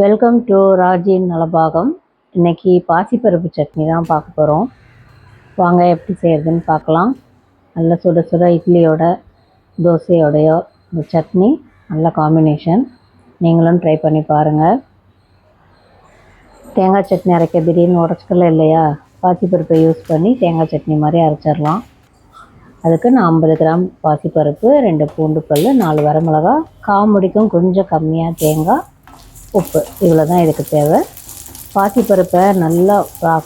Welcome to ராஜின் Nalabagam. இன்னைக்கு பாசிப்பருப்பு சட்னி தான் பார்க்க போகிறோம் வாங்க எப்படி செய்கிறதுன்னு பார்க்கலாம். நல்ல சுட சுட இட்லியோட தோசையோடையோ இந்த சட்னி நல்ல காம்பினேஷன் நீங்களும் ட்ரை பண்ணி பாருங்கள் தேங்காய் சட்னி அரைக்க திடீர்னு உடச்சிக்கல இல்லையா? பாசிப்பருப்பை யூஸ் பண்ணி தேங்காய் சட்னி மாதிரி அரைச்சிடலாம். அதுக்கு நான் ஐம்பது கிராம் பாசிப்பருப்பு ரெண்டு பூண்டு பல் நாலு வரமிளகா காமுடிக்கும் கொஞ்சம் கம்மியாக தேங்காய் உப்பு. இவ்வளோ தான் இதுக்கு தேவை. பாசிப்பருப்பை நல்லா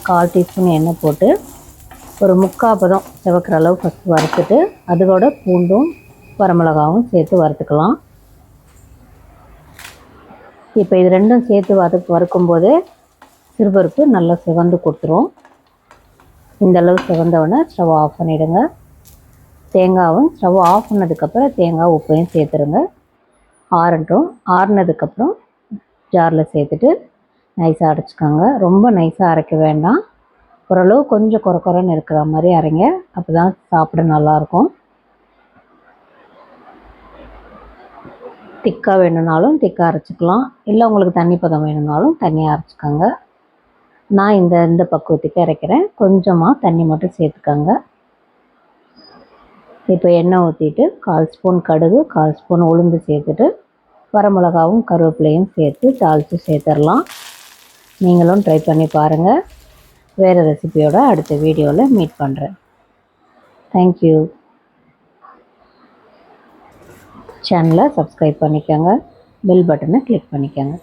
கால் டீஸ்பூன் எண்ணெய் போட்டு ஒரு முக்கால் பதம் சிவக்கிற அளவு ஃபஸ்ட்டு வறுத்துட்டு அதோட பூண்டும் வரமிளகாவும் சேர்த்து வறுத்துக்கலாம். இப்போ இது ரெண்டும் சேர்த்து வறு வறுக்கும்போது சிறுபருப்பு நல்லா சிவந்து கொடுத்துரும். இந்த அளவு சிவந்தவுடனே ஸ்டவ் ஆஃப் பண்ணிவிடுங்க தேங்காவும் ஸ்டவ் ஆஃப் பண்ணதுக்கப்புறம் தேங்காய் உப்பையும் சேர்த்துருங்க. ஆறட்டும். ஆறுனதுக்கப்புறம் ஜாரில் சேர்த்துட்டு நைஸாக அரைச்சிக்கோங்க ரொம்ப நைஸாக அரைக்க வேண்டாம். ஓரளவு கொஞ்சம் குறை குறைன்னு இருக்கிற மாதிரி அரைங்க. அப்போ தான் சாப்பிட நல்லாயிருக்கும். திக்காக வேணும்னாலும் திக்காக அரைச்சிக்கலாம். இல்லை உங்களுக்கு தண்ணி பதம் வேணும்னாலும் தண்ணியாக அரைச்சிக்கோங்க. நான் இந்த இந்த பக்குவத்துக்கு அரைக்கிறேன். கொஞ்சமாக தண்ணி மட்டும் சேர்த்துக்கோங்க. இப்போ எண்ணெய் ஊற்றிட்டு கால் ஸ்பூன் கடுகு கால் ஸ்பூன் உளுந்து சேர்த்துட்டு வரமிளகாவும் கருவேப்பிலையும் சேர்த்து தாளித்து சேர்த்துடலாம். நீங்களும் ட்ரை பண்ணி பாருங்கள் வேறு ரெசிபியோட அடுத்த வீடியோவில் மீட் பண்ணுறேன் தேங்க்யூ சேனலை சப்ஸ்கிரைப் பண்ணிக்கோங்க. பெல் பட்டனை கிளிக் பண்ணிக்கோங்க.